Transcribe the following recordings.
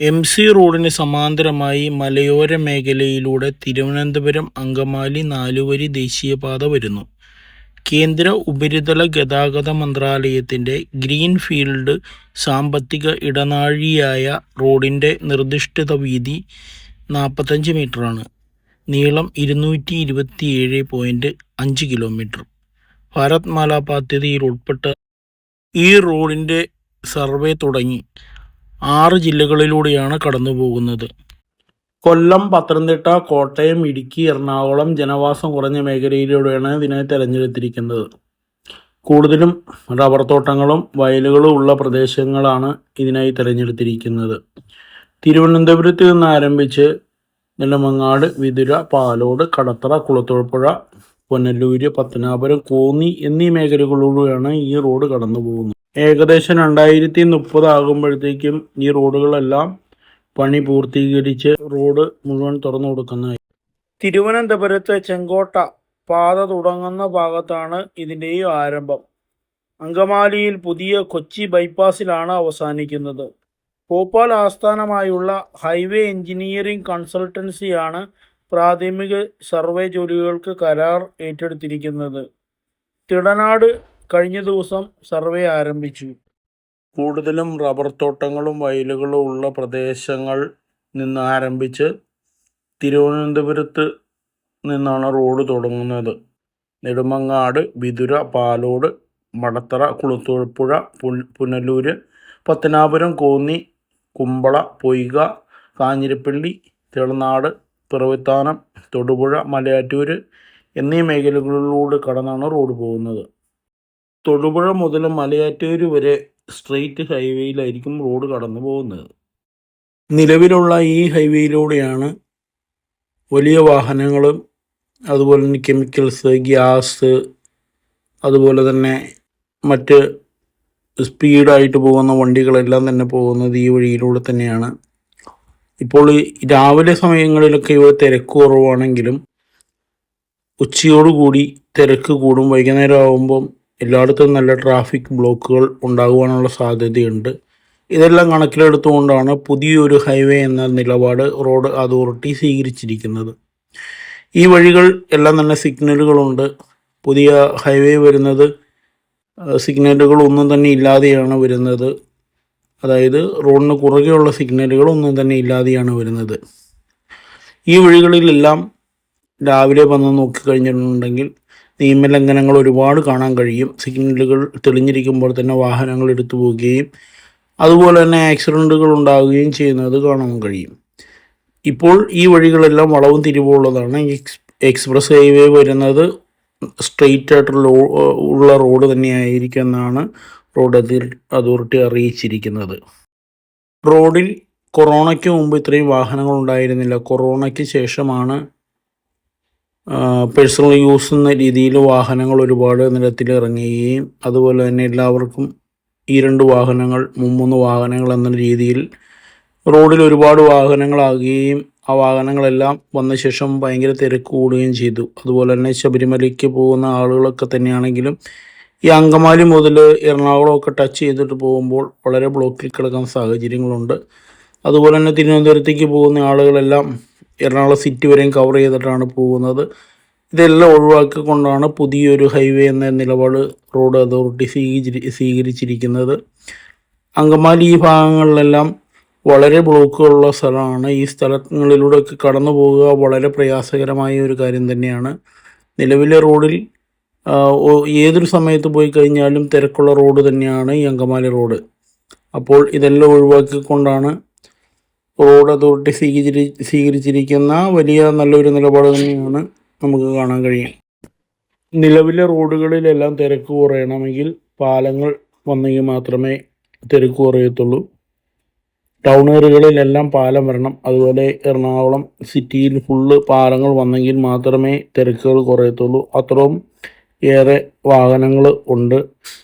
M C റോഡിന് സമാന്തരമായി മലയോര മേഖലയിലൂടെ തിരുവനന്തപുരം അങ്കമാലി നാലുവരി ദേശീയപാത വരുന്നു. കേന്ദ്ര ഉപരിതല ഗതാഗത മന്ത്രാലയത്തിന്റെ ഗ്രീൻഫീൽഡ് സാമ്പത്തിക ഇടനാഴിയായ റോഡിന്റെ നിർദ്ദിഷ്ട വീതി നാൽപ്പത്തഞ്ച് മീറ്ററാണ്. നീളം ഇരുന്നൂറ്റി ഇരുപത്തിയേഴ് പോയിന്റ് അഞ്ച് കിലോമീറ്റർ. ഭാരത്മാല പദ്ധതിയിൽ ഉൾപ്പെട്ട ഈ റോഡിന്റെ സർവേ തുടങ്ങി ആറ് ജില്ലകളിലൂടെയാണ് കടന്നു പോകുന്നത് കൊല്ലം, പത്തനംതിട്ട, കോട്ടയം, ഇടുക്കി, എറണാകുളം ജനവാസം കുറഞ്ഞ മേഖലയിലൂടെയാണ് ഇതിനെ തെരഞ്ഞെടുത്തിരിക്കുന്നത്. കൂടുതലും റബ്ബർ തോട്ടങ്ങളും വയലുകളും ഉള്ള പ്രദേശങ്ങളാണ് ഇതിനായി തെരഞ്ഞെടുത്തിരിക്കുന്നത്. തിരുവനന്തപുരത്ത് നിന്ന് ആരംഭിച്ച് നെല്ലമങ്ങാട് വിതുര, പാലോട്, കടത്തറ, കുളത്തോൾപ്പുഴ പൊന്നല്ലൂര് പത്തനാപുരം, കോന്നി എന്നീ മേഖലകളിലൂടെയാണ് ഈ റോഡ് കടന്നുപോകുന്നത്. ഏകദേശം രണ്ടായിരത്തി മുപ്പത് ആകുമ്പോഴത്തേക്കും ഈ റോഡുകളെല്ലാം പണി പൂർത്തീകരിച്ച് റോഡ് മുഴുവൻ തുറന്നു കൊടുക്കുന്നതായി തിരുവനന്തപുരത്ത് ചെങ്കോട്ട പാത തുടങ്ങുന്ന ഭാഗത്താണ് ഇതിന്റെയും ആരംഭം. അങ്കമാലിയിൽ പുതിയ കൊച്ചി ബൈപ്പാസിലാണ് അവസാനിക്കുന്നത്. ഭോപ്പാൽ ആസ്ഥാനമായുള്ള ഹൈവേ എഞ്ചിനീയറിംഗ് കൺസൾട്ടൻസിയാണ് പ്രാഥമിക സർവേ ജോലികൾക്ക് കരാർ ഏറ്റെടുത്തിരിക്കുന്നത്. തിടനാട് കഴിഞ്ഞ ദിവസം സർവേ ആരംഭിച്ചു. കൂടുതലും റബ്ബർ തോട്ടങ്ങളും വയലുകളും ഉള്ള പ്രദേശങ്ങൾ നിന്ന് ആരംഭിച്ച് തിരുവനന്തപുരത്ത് നിന്നാണ് റോഡ് തുടങ്ങുന്നത്. നെടുമങ്ങാട്, വിതുര, പാലോട്, മടത്തറ, കുളത്തൂപ്പുഴ, പുനലൂര്, പത്തനാപുരം, കോന്നി, കുമ്പള, പൊയ്ക, കാഞ്ഞിരപ്പള്ളി, തിളനാട് പിറവിത്താനം, തൊടുപുഴ, മലയാറ്റൂർ എന്നീ മേഖലകളിലൂടെ കടന്നാണ് റോഡ് പോകുന്നത്. തൊടുപുഴ മുതൽ മലയാറ്റൂർ വരെ സ്ട്രെയിറ്റ് ഹൈവേയിലായിരിക്കും റോഡ് കടന്നു പോകുന്നത്. നിലവിലുള്ള ഈ ഹൈവേയിലൂടെയാണ് വലിയ വാഹനങ്ങളും അതുപോലെ തന്നെ കെമിക്കൽസ്, ഗ്യാസ് അതുപോലെ തന്നെ മറ്റ് സ്പീഡായിട്ട് പോകുന്ന വണ്ടികളെല്ലാം തന്നെ പോകുന്നത് ഈ വഴിയിലൂടെ തന്നെയാണ്. ഇപ്പോൾ രാവിലെ സമയങ്ങളിലൊക്കെ ഇവിടെ തിരക്ക് കുറവാണെങ്കിലും ഉച്ചയോടുകൂടി തിരക്ക് കൂടും. വൈകുന്നേരം ആകുമ്പം എല്ലായിടത്തും നല്ല ട്രാഫിക് ബ്ലോക്കുകൾ ഉണ്ടാകുവാനുള്ള സാധ്യതയുണ്ട്. ഇതെല്ലാം കണക്കിലെടുത്തുകൊണ്ടാണ് പുതിയൊരു ഹൈവേ എന്ന നിലപാട് റോഡ് അതോറിറ്റി സ്വീകരിച്ചിരിക്കുന്നത്. ഈ വഴികൾ എല്ലാം തന്നെ സിഗ്നലുകളുണ്ട്. പുതിയ ഹൈവേ വരുന്നത് സിഗ്നലുകൾ ഒന്നും തന്നെ ഇല്ലാതെയാണ് വരുന്നത്. അതായത് റോഡിന് കുറുകെയുള്ള സിഗ്നലുകൾ ഒന്നും തന്നെ ഇല്ലാതെയാണ് വരുന്നത്. ഈ വഴികളിലെല്ലാം രാവിലെ വന്ന് നോക്കിക്കഴിഞ്ഞിട്ടുണ്ടെങ്കിൽ നിയമലംഘനങ്ങൾ ഒരുപാട് കാണാൻ കഴിയും. സിഗ്നലുകൾ തെളിഞ്ഞിരിക്കുമ്പോൾ തന്നെ വാഹനങ്ങൾ എടുത്തു പോവുകയും അതുപോലെ തന്നെ ആക്സിഡന്റുകൾ ഉണ്ടാവുകയും ചെയ്യുന്നത് കാണാൻ കഴിയും. ഇപ്പോൾ ഈ വഴികളെല്ലാം വളവും തിരിവുള്ളതാണ് എക്സ് എക്സ്പ്രസ് ഹൈവേ വരുന്നത് സ്ട്രെയിറ്റ് ആയിട്ടുള്ള ഉള്ള റോഡ് തന്നെയായിരിക്കും എന്നാണ് റോഡ് അതോറിറ്റി അറിയിച്ചിരിക്കുന്നത്. റോഡിൽ കൊറോണയ്ക്ക് മുമ്പ് ഇത്രയും വാഹനങ്ങൾ ഉണ്ടായിരുന്നില്ല. കൊറോണയ്ക്ക് ശേഷമാണ് പേഴ്സണൽ യൂസ് എന്ന രീതിയിൽ വാഹനങ്ങൾ ഒരുപാട് നിരത്തിൽ ഇറങ്ങുകയും അതുപോലെ തന്നെ എല്ലാവർക്കും ഈ രണ്ട് വാഹനങ്ങൾ മുമ്മൂന്ന് വാഹനങ്ങൾ എന്ന രീതിയിൽ റോഡിൽ ഒരുപാട് വാഹനങ്ങളാകുകയും ആ വാഹനങ്ങളെല്ലാം വന്ന ശേഷം ഭയങ്കര തിരക്ക് കൂടുകയും ചെയ്തു. അതുപോലെ തന്നെ ശബരിമലയ്ക്ക് പോകുന്ന ആളുകളൊക്കെ തന്നെയാണെങ്കിലും ഈ അങ്കമാലി മുതൽ എറണാകുളമൊക്കെ ടച്ച് ചെയ്തിട്ട് പോകുമ്പോൾ വളരെ ബ്ലോക്കിൽ കിടക്കുന്ന സാഹചര്യങ്ങളുണ്ട്. അതുപോലെ തന്നെ തിരുവനന്തപുരത്തേക്ക് പോകുന്ന ആളുകളെല്ലാം എറണാകുളം സിറ്റി വരെയും കവർ ചെയ്തിട്ടാണ് പോകുന്നത്. ഇതെല്ലാം ഒഴിവാക്കിക്കൊണ്ടാണ് പുതിയൊരു ഹൈവേ എന്ന നിലപാട് റോഡ് അതോറിറ്റി സ്വീകരിച്ചിരിക്കുന്നത്. അങ്കമാലി ഈ ഭാഗങ്ങളിലെല്ലാം വളരെ ബ്ലോക്കുകളുള്ള സ്ഥലമാണ്. ഈ സ്ഥലങ്ങളിലൂടെയൊക്കെ കടന്നു പോകുക വളരെ പ്രയാസകരമായ ഒരു കാര്യം തന്നെയാണ്. നിലവിലെ റോഡിൽ ഏതൊരു സമയത്ത് പോയി കഴിഞ്ഞാലും തിരക്കുള്ള റോഡ് തന്നെയാണ് ഈ അങ്കമാലി റോഡ്. അപ്പോൾ ഇതെല്ലാം ഒഴിവാക്കിക്കൊണ്ടാണ് റോഡ് അതോറിറ്റി സ്വീകരിച്ചിരിക്കുന്ന വലിയ നല്ലൊരു നിലപാട് തന്നെയാണ് നമുക്ക് കാണാൻ കഴിയും. നിലവിലെ റോഡുകളിലെല്ലാം തിരക്ക് കുറയണമെങ്കിൽ പാലങ്ങൾ വന്നെങ്കിൽ മാത്രമേ തിരക്ക് കുറയത്തുള്ളൂ. ടൗൺ ഏരിയകളിലെല്ലാം പാലം വരണം. അതുപോലെ എറണാകുളം സിറ്റിയിൽ ഫുള്ള് പാലങ്ങൾ വന്നെങ്കിൽ മാത്രമേ തിരക്കുകൾ കുറയത്തുള്ളൂ. അത്രയും ഏറെ വാഹനങ്ങൾ ഉണ്ട്.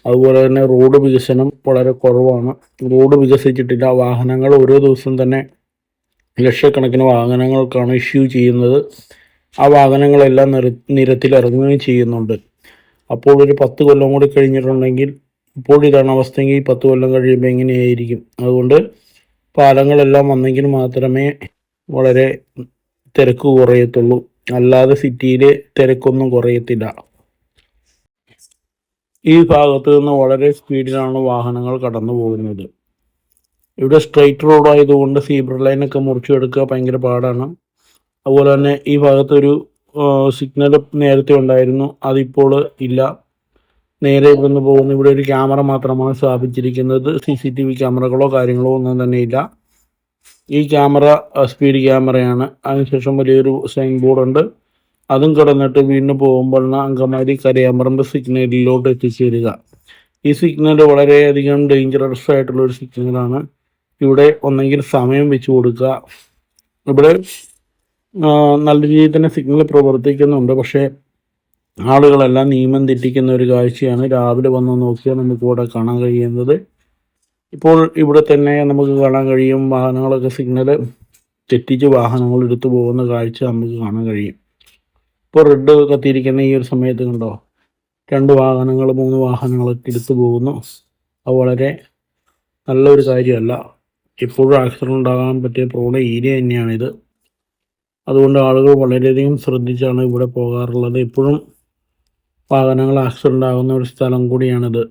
അതുപോലെ തന്നെ റോഡ് വികസനം വളരെ കുറവാണ്. റോഡ് വികസിച്ചിട്ടില്ല. വാഹനങ്ങൾ ഓരോ ദിവസം തന്നെ ലക്ഷക്കണക്കിന് വാഹനങ്ങൾക്കാണ് ഇഷ്യൂ ചെയ്യുന്നത്. ആ വാഹനങ്ങളെല്ലാം നിരത്തിൽ ഇറങ്ങുകയും ചെയ്യുന്നുണ്ട്. അപ്പോൾ ഒരു പത്ത് കൊല്ലം കൂടി കഴിഞ്ഞിട്ടുണ്ടെങ്കിൽ ഇപ്പോൾ ഇതാണ് അവസ്ഥയെങ്കിൽ പത്ത് കൊല്ലം കഴിയുമ്പോൾ എങ്ങനെയായിരിക്കും? അതുകൊണ്ട് പാലങ്ങളെല്ലാം വന്നെങ്കിൽ മാത്രമേ വളരെ തിരക്ക് കുറയത്തുള്ളൂ അല്ലാതെ സിറ്റിയിൽ തിരക്കൊന്നും കുറയത്തില്ല ഈ ഭാഗത്ത് നിന്ന് വളരെ സ്പീഡിലാണ് വാഹനങ്ങൾ കടന്നു പോകുന്നത് ഇവിടെ സ്ട്രൈറ്റ് റോഡ് ആയതുകൊണ്ട് സീബ്ര ലൈനൊക്കെ മുറിച്ചെടുക്കുക ഭയങ്കര പാടാണ്. അതുപോലെ തന്നെ ഈ ഭാഗത്തൊരു സിഗ്നൽ നേരത്തെ ഉണ്ടായിരുന്നു. അതിപ്പോൾ ഇല്ല. നേരെ ഇവിടുന്ന് പോകുന്നു ഇവിടെ ഒരു ക്യാമറ മാത്രമാണ് സ്ഥാപിച്ചിരിക്കുന്നത്. സി സി ടി വി ക്യാമറകളോ കാര്യങ്ങളോ ഒന്നും തന്നെ ഇല്ല. ഈ ക്യാമറ സ്പീഡ് ക്യാമറയാണ് അതിനുശേഷം വലിയൊരു സൈൻ ബോർഡുണ്ട് അതും കടന്നിട്ട് വീണ്ടും പോകുമ്പോഴാണ് അങ്കമാരി കരയാമ്പറമ്പ് സിഗ്നലിലോട്ട് എത്തിച്ചേരുക. ഈ സിഗ്നൽ വളരെയധികം ഡേഞ്ചറസ് ആയിട്ടുള്ള ഒരു സിഗ്നലാണ് ഇവിടെ ഒന്നെങ്കിൽ സമയം വെച്ച് കൊടുക്കുക. ഇവിടെ നല്ല രീതിയിൽ തന്നെ സിഗ്നൽ പ്രവർത്തിക്കുന്നുണ്ട്. പക്ഷേ ആളുകളെല്ലാം നിയമം തെറ്റിക്കുന്ന ഒരു കാഴ്ചയാണ്. രാവിലെ വന്ന് നോക്കിയാൽ നമുക്ക് ഇവിടെ കാണാൻ കഴിയുന്നത്. ഇപ്പോൾ ഇവിടെ തന്നെ നമുക്ക് കാണാൻ കഴിയും വാഹനങ്ങളൊക്കെ സിഗ്നൽ തെറ്റിച്ച് വാഹനങ്ങൾ എടുത്തു പോകുന്ന കാഴ്ച നമുക്ക് കാണാൻ കഴിയും. ഇപ്പോൾ റെഡ് കത്തിയിരിക്കുന്ന ഈ ഒരു സമയത്ത് കണ്ടോ? രണ്ട് വാഹനങ്ങൾ മൂന്ന് വാഹനങ്ങളൊക്കെ എടുത്തു പോകുന്നു. അത് വളരെ നല്ലൊരു കാര്യമല്ല. എപ്പോഴും ആക്സിഡന്റ് ഉണ്ടാകാൻ പറ്റിയ പ്രോണ ഏരിയ തന്നെയാണിത്. അതുകൊണ്ട് ആളുകൾ വളരെയധികം ശ്രദ്ധിച്ചാണ് ഇവിടെ പോകാറുള്ളത്. എപ്പോഴും വാഹനങ്ങൾ ആക്സിഡന്റ് ആകുന്ന ഒരു സ്ഥലം കൂടിയാണിത്.